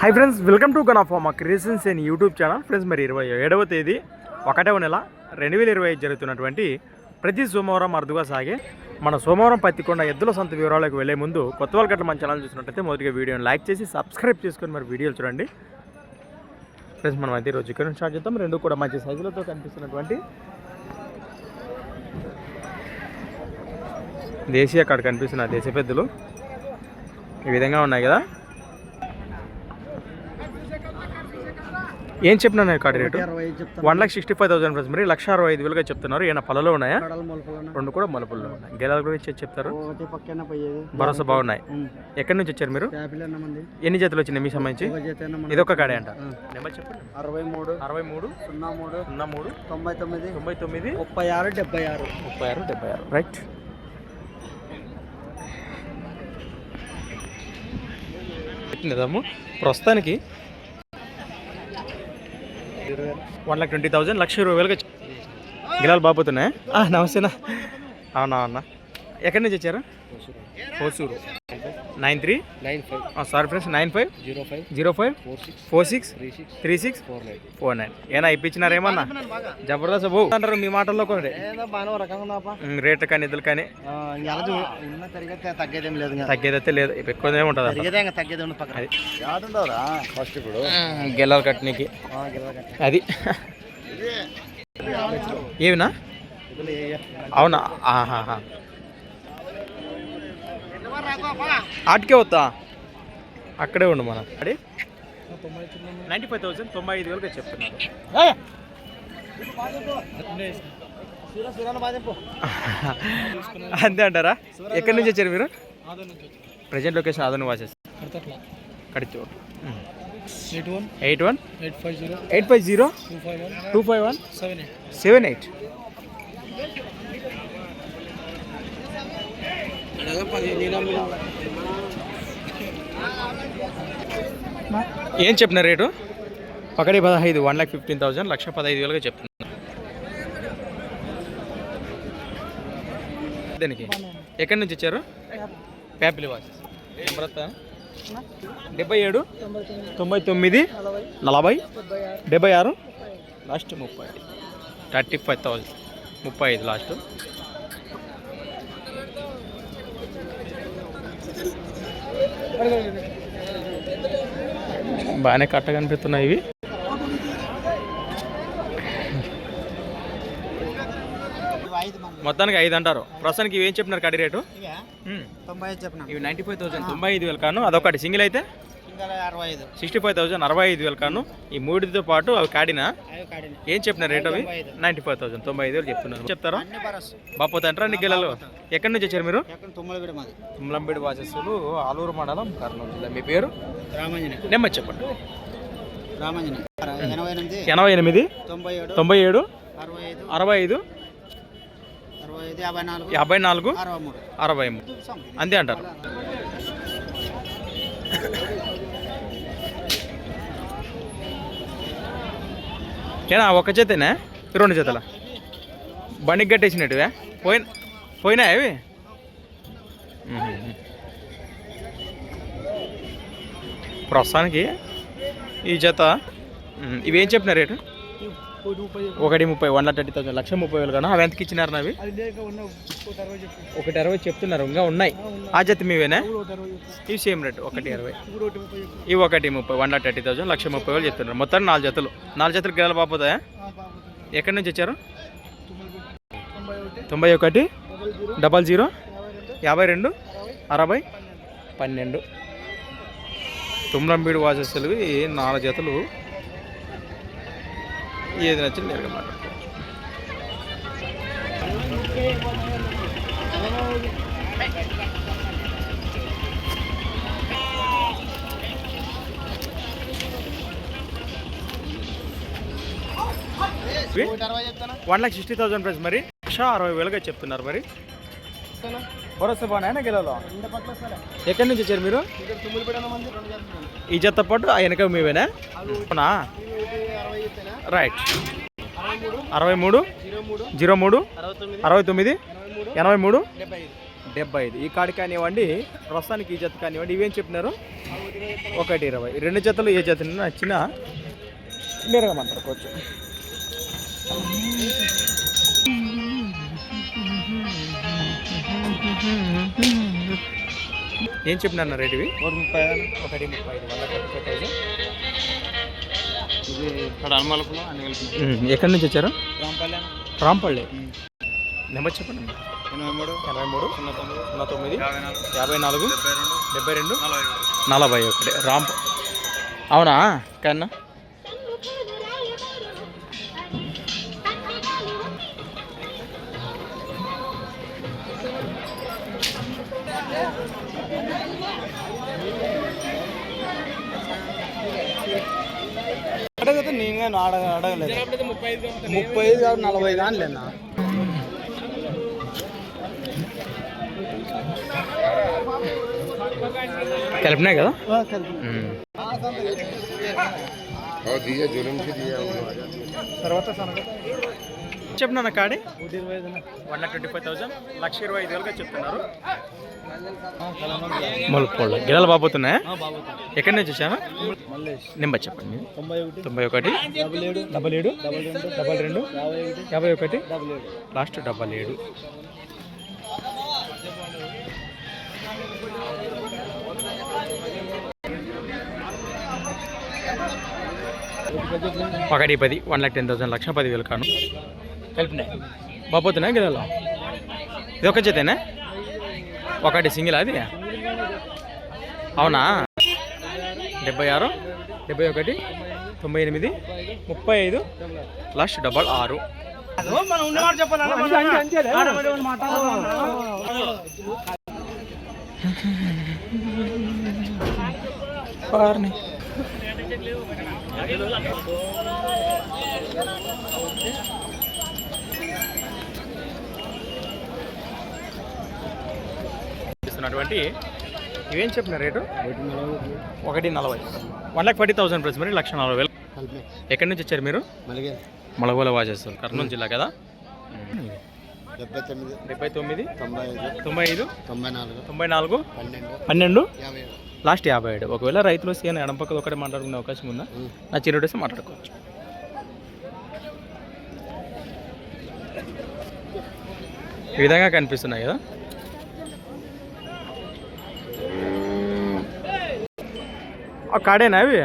Hi friends welcome to Gun Creations and YouTube channel friends మరి ఇరవై ఏడవ తేదీ ఒకటవ నెల రెండు వేల ఇరవై ఐదు జరుగుతున్నటువంటి ప్రతి సోమవారం అరుదుగా సాగే మన సోమవారం పత్తికొండ ఎద్దుల సొంత వివరాలకు వెళ్ళే ముందు కొత్త వాళ్ళ మన ఛానల్ చూసినట్టయితే మొదటిగా వీడియోని లైక్ చేసి సబ్స్క్రైబ్ చేసుకొని మరి వీడియోలు చూడండి. ఫ్రెండ్స్ మనం అయితే రోజు ఇక్కడ స్టార్ట్ చేద్దాం. రెండు కూడా మంచి సైజులతో కనిపిస్తున్నటువంటి దేశీయ అక్కడ కనిపిస్తున్న దేశ పెద్దలు. ఈ విధంగా ఉన్నాయి కదా. ఏం చెప్పినా card rate? One lakh sixty five thousand friends మరి లక్ష అరవై ఐదు వేలుగా చెప్తున్నారు. ఏమైనా పళ్ళలో ఉన్నాయా? రెండు కూడా మలుపుల్లో ఉన్నాయి. గెలాల గురించి చెప్తారు. ఒకటి పక్కన పోయేది. భరోసా బాగున్నాయి. ఎక్కడి నుంచి వచ్చారు మీరు? ఎన్ని జతలు వచ్చినాయి మీ సంబంధించి. ఇది ఒక కాడే అంట. నెంబర్ చెప్పండి. అరవై మూడు. అరవై మూడు. సున్నా మూడు. సున్నా మూడు. తొంభై తొమ్మిది. తొంభై తొమ్మిది. ముప్పై ఆరు డెబ్బై ఆరు. ముప్పై ఆరు డెబ్బై ఆరు. రైట్ నిజము ప్రస్తుతానికి వన్ లాక్ ట్వంటీ థౌజండ్ లక్ష ఇరవై వేలుగా గిలాలు బాగుతున్నాయా నమస్తేనా అవునా అన్న? ఎక్కడి నుంచి వచ్చారు? Hosur. Nine three? Nine five. Sorry friends nine five? Zero five. Zero five? Four six. Four six? Three six. Three six? Four nine. Four nine. ఏనా ఇప్పించినారేమన్నా జబర్దస్త్ బో. అంటారు మీ మాటల్లో కొన్ని రేట్ కానీ ఇద్దరు కానీ. తగ్గేదైతే లేదు. ఎక్కువనే ఉంటుంది అసలు. తిరిగేదే ఇంకా తగ్గేది ఉంది పక్కన. అది. యాడుండవురా ఫస్ట్ ఇప్పుడు. గెలాలు కట్టనీకి అది. ఏమినా అవునా? ఆహాహా. ఆటికే వద్దా అక్కడే ఉండు మన. అడి నైంటీ ఫైవ్ థౌసండ్ తొంభై ఐదు వేలుగా చెప్తున్నారు. అంతే అంటారా? ఎక్కడి నుంచి వచ్చారు మీరు? ప్రజెంట్ లొకేషన్ అదను వాచెస్ కడిచోడు eight one. Eight one? Eight five zero. Eight five zero? Two five one. Two five one? Seven eight seven eight ఏం చెప్పిన రేటు? ఒకటి పదహైదు వన్ ల్యాక్ ఫిఫ్టీన్ థౌసండ్ లక్ష పదహైదు వేలుగా చెప్తున్నారు దీనికి? ఎక్కడి నుంచి ఇచ్చారు ప్యాపిలి వాసెస్ డెబ్బై ఏడు తొంభై తొమ్మిది నలభై డెబ్బై ఆరు లాస్ట్ ముప్పై. థర్టీ ఫైవ్ థౌజండ్ ముప్పై ఐదు లాస్ట్. బాగానే కట్ట కనిపిస్తున్నాయి ఇవి. మొత్తానికి ఐదు అంటారు. ప్రస్తుతానికి ఇవి ఏం చెప్పినారు కడి రేటు. తొంభై చెప్పిన. ఇవి నైంటీ ఫైవ్ థౌసండ్ తొంభై ఐదు వేలు కాను అదొకటి. సింగిల్ అయితే? సిక్స్టీ ఫైవ్ థౌసండ్ అరవై ఐదు వేలు కాను. ఈ మూడితో పాటు అవి కాడినా? ఏం చెప్పినారు రేట్ అవి? తొంభై ఐదు. నైంటీ ఫైవ్ థౌసండ్ తొంభై ఐదు వేలు చెప్తున్నారు. చెప్తారా? బాపోతే అంటారా? నీకు గెలలు? ఎక్కడి నుంచి వచ్చారు మీరు? తుమ్లంబేడి వాసస్సులు ఆలూరు మండలం కర్నూలు జిల్లా. మీ పేరు? రామంజన. నెమ్మది చెప్పండి. రామంజన. ఎనభై ఎనిమిది తొంభై ఏడు అరవై ఐదు యాభై నాలుగు యాభై నాలుగు అరవై మూడు. అరవై మూడు. అంతే అంటారు. ఏనా ఒక జతేనా? రెండు చేతల బండికి కట్టేసినట్టువే పోయిన పోయినా అవి ప్రస్తుతానికి ఈ జత ఇవేం చెప్పిన రేటు? ఒకటి ముప్పై వన్ లాక్ థర్టీ థౌసండ్ లక్ష ముప్పై వేలు కన్నా అవి ఎంతకి ఇచ్చినారు ఉన్న ఒకటి అరవై చెప్తున్నారు ఇంకా ఉన్నాయి. ఆ జత మీవేనా? ఇవి సేమ్ రేట్ ఒకటి అరవై. ఇవి ఒకటి ముప్పై వన్ లాక్ థర్టీ థౌసండ్ లక్ష ముప్పై వేలు చెప్తున్నారు. మొత్తం నాలుగు జతలు. నాలుగు జతలు గిరాలు పాపోతాయా ఎక్కడి నుంచి వచ్చారు? తొంభై ఒకటి. Double zero. యాభై రెండు. అరవై. పన్నెండు. తుమ్లంబీడు వాసస్సులు నాలుగు జతలు. ఏది నచ్చింది నేరుగా మాట్లాడుకోవచ్చు. One lakh sixty thousand price మరి. లక్ష అరవై వేలుగా చెప్తున్నారు మరి. భరోసా బాగున్నాయన గెలలో ఎక్కడి నుంచి వచ్చారు మీరు? ఈ జత పాటు ఆ వెనక మీవేనా? అవి అవునా? రైట్ అరవై మూడు? జీరో మూడు? అరవై తొమ్మిది? ఎనభై మూడు? డెబ్బై ఐదు. ఈ కాడి కానివ్వండి ప్రస్తుతానికి ఈ జత కానివ్వండి ఇవేం చెప్పినారు? ఒకటి ఇరవై. రెండు జతలు ఏ జత నచ్చినా? నేరుగా మాట్లాడుకోవచ్చు ఏం చెప్పినారు రేట్ ఇవి ఒకటి ముప్పై ఒకటి ముప్పై ఐదు. వంద ఎక్కడి నుంచి వచ్చారు? రాంపల్లి. రాంపల్లి. నెంబర్ చెప్పండి ఎనభై మూడు. ఎనభై మూడు సున్నా తొమ్మిది. సున్నా తొమ్మిది యాభై నాలుగు. డెబ్బై రెండు. నలభై ఒకటి. రాంప అవునా? కన్నా? కానీ అడగ అడగలేదు? ముప్పై ఐదు కాదు నలభై కానీ లేనా కలిపినాయి కదా? తర్వాత చెప్పినా కాడి. One lakh twenty five thousand లక్ష ఇరవై ఐదు వేలుగా చెప్తున్నారు మొలకోళ్ళ గిడలు బాబోతున్నాయా. ఎక్కడి నుంచి వచ్చాను నెంబర్ చెప్పండి. తొంభై ఒకటి. డబుల్ ఏడు డబల్ రెండు యాభై ఒకటి. లాస్ట్ డబల్ ఏడు ఒకటి పది వన్ లాక్ టెన్ థౌసండ్ లక్ష పది వేలు కాను. కలిపినాయి. బాపోతున్నాయి గిడలో ఇది ఒక చేతేనా? ఒకటి సింగిల్ అది? అవునా? డెబ్బై ఆరు డెబ్బై ఒకటి తొంభై ఎనిమిది ముప్పై ఐదు లాస్ట్ డబల్ ఆరు. చెప్పాలి వారిని ఇస్తున్నటువంటి ఇవేం చెప్పిన రేటు? ఒకటి నలభై. One lakh forty thousand plus మరి లక్ష నలభై వేలు. ఎక్కడి నుంచి వచ్చారు మీరు? మలిగే. మలగోల వాచేస్తారు కర్నూలు జిల్లా కదా? డెబ్బై తొమ్మిది. డెబ్బై తొమ్మిది. తొంభై ఐదు. తొంభై ఐదు. తొంభై నాలుగు. తొంభై నాలుగు. పన్నెండు. పన్నెండు? యాభై ఏడు. లాస్ట్ యాభై ఏడు. ఒకవేళ రైతులు సీఎన్ ఎడం పక్కన ఒకటే మాట్లాడుకునే అవకాశం ఉందా? నా చిరుడేసి మాట్లాడుకోవచ్చు. ఈ విధంగా కనిపిస్తున్నాయి కదా? కాడేనా అవి?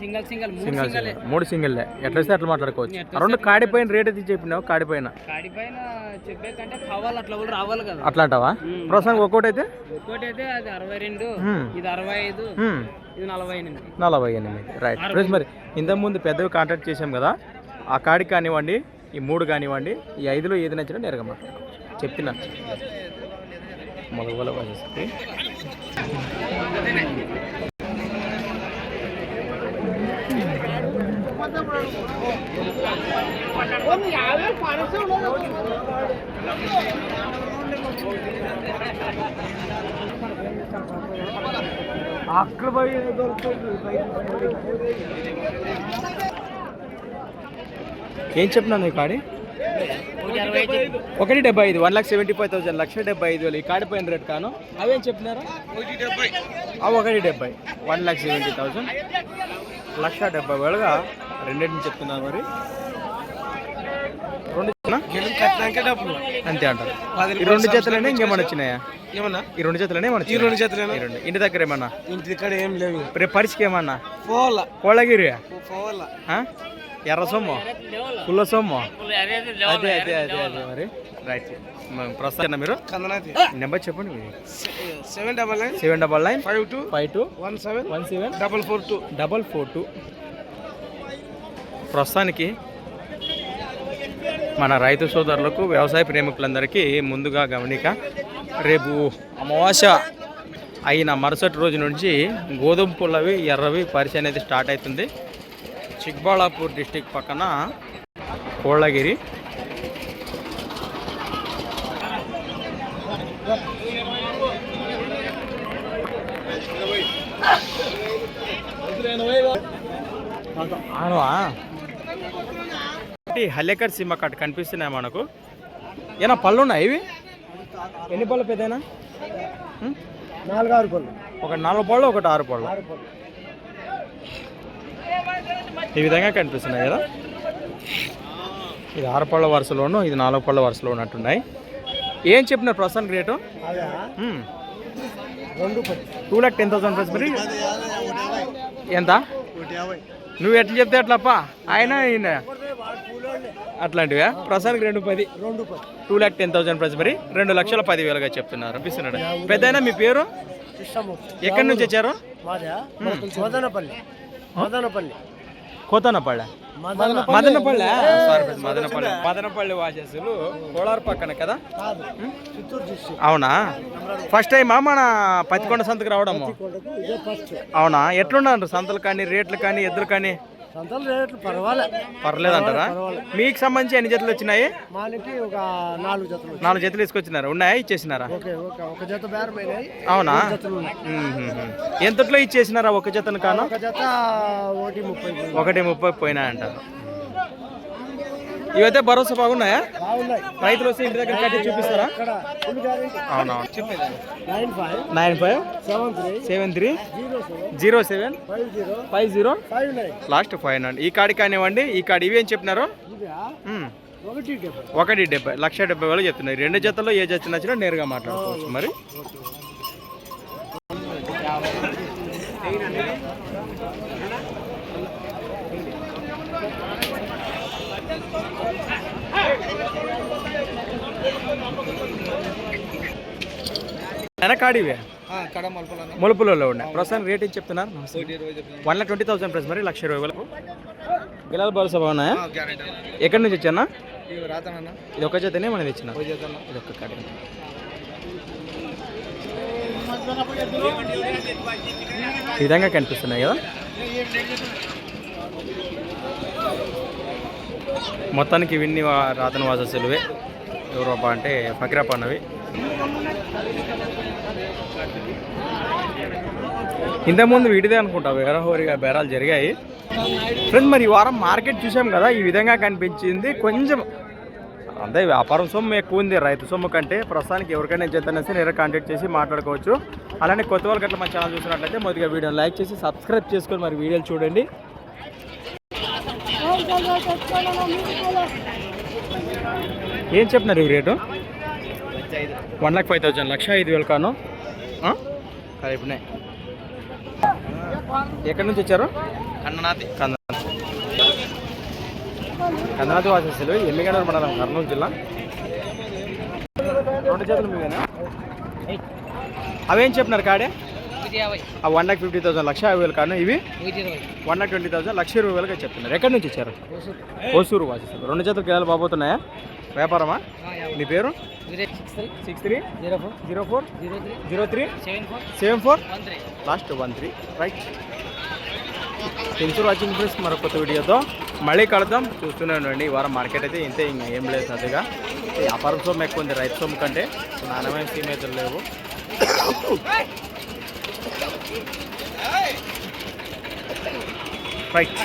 సింగల్ సింగల్ మూడు సింగల్ మూడు సింగిల్లే. ఎట్లా వస్తే అట్లా మాట్లాడుకోవచ్చు. రెండు కాడిపోయిన రేట్ అయితే చెప్పినావు కాడిపోయిన కాడి పైన చెప్పే కంటే కావాలి అట్లా కూడా రావాలి కదా. అట్లా అంటావా ప్రస్తుతానికి ఒక్కోటి అయితే ఒక్కోటి అయితే అది అరవై రెండు హ్మ్. ఇది అరవై ఐదు హ్మ్. ఇది నలభై ఎనిమిది. నలభై ఎనిమిది. రైట్ ప్లస్ మరి ఇంతకుముందు పెద్దవి కాంటాక్ట్ చేసాం కదా ఆ కాడికి కానివ్వండి ఈ మూడు కానివ్వండి ఈ ఐదులో ఏది నచ్చినా నేరుగా మాట్లాడుకోవచ్చు. చెప్పిన మొదలు వచ్చేసి ఏం చెప్పినా ఈ కాడి? ఒకటి డెబ్బై ఐదు one lakh seventy five thousand లక్ష డెబ్బై ఐదు వేలు. ఈ కాడిపోయిన రేట్ కాను. అవేం చెప్పినారా? ఒకటి డెబ్బై వన్ లాక్ సెవెంటీ థౌసండ్ లక్ష డెబ్బై వేలుగా రెండింటిని చెప్తున్నారు మరి. రెండు అంతే అంటారు. ఈ రెండు జతలనే ఇంకేమన్నా వచ్చినాయా? ఏమన్నా? ఈ రెండు ఏమన్నా ఈ రెండు? చేతులేనా రెండు. ఇంటి దగ్గర ఏమన్నా? ఇంటి దగ్గర ఏం లేవు. రేపు పరిచికి ఏమన్నా? పోవాల? కోళ్ళగిరి? ఎర్ర సొమ్ము? పుల్ల సొమ్ము? అదే అదే అదే అదే మరి. రైట్. ప్రస్తుతం మీరు. నెంబర్ చెప్పండి మీది. Seven double nine. Seven double nine. Five two. Five two. One seven. One seven. Double four two. Double four two. ప్రస్తుతానికి మన రైతు సోదరులకు వ్యవసాయ ప్రేమికులందరికీ ముందుగా గమనిక రేపు అమావాస్య అయిన మరుసటి రోజు నుంచి గోధుమ పుల్లవి ఎర్రవి పరిచయం అనేది స్టార్ట్ అవుతుంది. చిక్బాళాపూర్ డిస్టిక్ పక్కన కోళ్ళగిరి. అవునా హల్లేకర్ సిమ్మ కట్ కనిపిస్తున్నాయి మనకు. ఏనా పళ్ళు ఉన్నాయి ఇవి? ఎన్ని పళ్ళు పెద్దనా నాలుగు ఆరు పళ్ళు. ఒక నాలుగు పళ్ళు ఒకటి ఆరు పళ్ళు. ఈ విధంగా కనిపిస్తున్నాయి కదా. ఇది ఆరు పళ్ళ వరుసలోను ఇది నాలుగు పళ్ళ వరుసలో ఉన్నట్టున్నాయి ఏం చెప్పినారు ప్రస్తుతానికి rate? Two lakh ten thousand plus మరి. ఎంత? ఒకటి నువ్వు ఎట్లా చెప్తే అట్లప్ప? ఆయన ఈయన. అట్లాంటివా? ప్రస్తుతానికి రెండు పది. రెండు two lakh ten thousand plus మరి. రెండు లక్షల పదివేలుగా చెప్తున్నారు. అనిపిస్తున్నాడు పెద్దయినా మీ పేరు? ఎక్కడి నుంచి వచ్చారు? మాదా? మదనపల్లి. మదనపల్లి. మదనపల్లె. సారీ మదనపల్లి. మదనపల్లి. వాసేసులు కోలార్ పక్కన కదా? అవునా? ఫస్ట్ టైమా మన పత్తికొండ సంతకు రావడము? అవునా? ఎట్లున్నారు? సంతలు కానీ రేట్లు కానీ ఎద్దులు కానీ? సంతల రేట్లు పర్వాలే. పర్లేదంటారా మీకు సంబంధించి ఎన్ని జతలు వచ్చినాయి? మానికి ఒక నాలుగు జతలు. నాలుగు జతలు తీసుకొచ్చినారు? ఉన్నాయా? ఇచ్చేసినారా? Okay okay. ఒక జత బేరమైనాయి అవునా? జతలు ఉన్నాయి. మ్మ్. ఎంతట్లో ఇచ్చేసినారా ఒక జతను కాను? ఒక జత ఒకటి ముప్పై పోయింది. ఒకటి ముప్పై పోయినాయంటారు. ఇవైతే భరోసా బాగున్నాయా? రైతులు వస్తే ఇంటి దగ్గర కట్టి చూపిస్తారా? అవునవును చెప్పేది nine five. Nine seven three zero seven five. Zero nine last five అండి. ఈ కాడి కానివ్వండి ఈ కాడి ఇవి ఏం చెప్పినారు. ఒకటి డెబ్బై. లక్ష డెబ్బై వేలు చెప్తున్నారు. రెండు జతల్లో ఏ జత నచ్చినా నేరుగా మాట్లాడుకోవచ్చు మరి. వెనకాడివే? ములుపులలో ఉన్నాయి. ప్రస్తుతం రేట్ ఏం చెప్తున్నారు? One lakh twenty thousand plus మరి లక్ష ఇరవై వేలకు. గిలాల భరోసా బాగున్నాయా ఎక్కడి నుంచి వచ్చానా? ఇది ఒక జతనే మనం తెచ్చిన? ఇది ఒక్క కాడి విధంగా కనిపిస్తున్నాయి కదా? మొత్తానికి ఇవన్నీ వా- రాతన వాసస్సులువే యూరోపా అంటే ఫకీరాపా అన్నవి. ఇంతకుముందు వీటిదే అనుకుంటా వేరహోరిగా బేరాలు జరిగాయి. ఫ్రెండ్స్ మరి ఈ వారం మార్కెట్ చూసాం కదా ఈ విధంగా కనిపించింది. కొంచెం అదే వ్యాపారం సొమ్ము ఎక్కువ ఉంది రైతు సొమ్ము కంటే. ప్రస్తుతానికి ఎవరికైనా చేతనేసి నేను కాంటాక్ట్ చేసి మాట్లాడుకోవచ్చు. అలానే కొత్త వాళ్ళకి అట్లా మా ఛానల్ చూసినట్లయితే మొదటిగా వీడియోని లైక్ చేసి సబ్స్క్రైబ్ చేసుకొని మరి వీడియోలు చూడండి. ఏం చెప్పినారు ఈ rate? One lakh five thousand లక్ష ఐదు వేలు కాను? కలిపినాయి ఎక్కడి నుంచి వచ్చారు? కన్ననాథి కన్ననాథి కన్ననాథి వాసేసులు ఎమ్మిగనూరు మండలం కర్నూలు జిల్లా. రెండు చేతులు మీవేనా? అవేం చెప్పినారు కాడే? వన్ లాక్ ఫిఫ్టీ థౌసండ్ లక్ష యాభై వేలు కాను ఇవి వన్ లాక్ ట్వంటీ థౌసండ్ లక్ష ఇరవై వేలుగా చెప్తున్నారు. ఎక్కడి నుంచి ఇచ్చారు ఓసూరు. వాసేసులు రెండు చేతులు కేవలం బాబోతున్నాయా? వ్యాపారమా? మీ పేరు? Six three. Zero four. Zero four. Zero three. Zero three. Seven four. Seven four. One three. Last one three. Right. Thanks for watching friends మరొక కొత్త వీడియోతో మళ్ళీ కలుద్దాం. చూస్తూనే ఉండండి. ఈ వారం మార్కెట్ అయితే ఇంతే ఇంకా ఏం లేదు ఈ వ్యాపారం సొమ్ము ఎక్కువ ఉంది. రైతు సొమ్ము కంటే నాణ్యమైన సీమైతులు లేవు. రైట్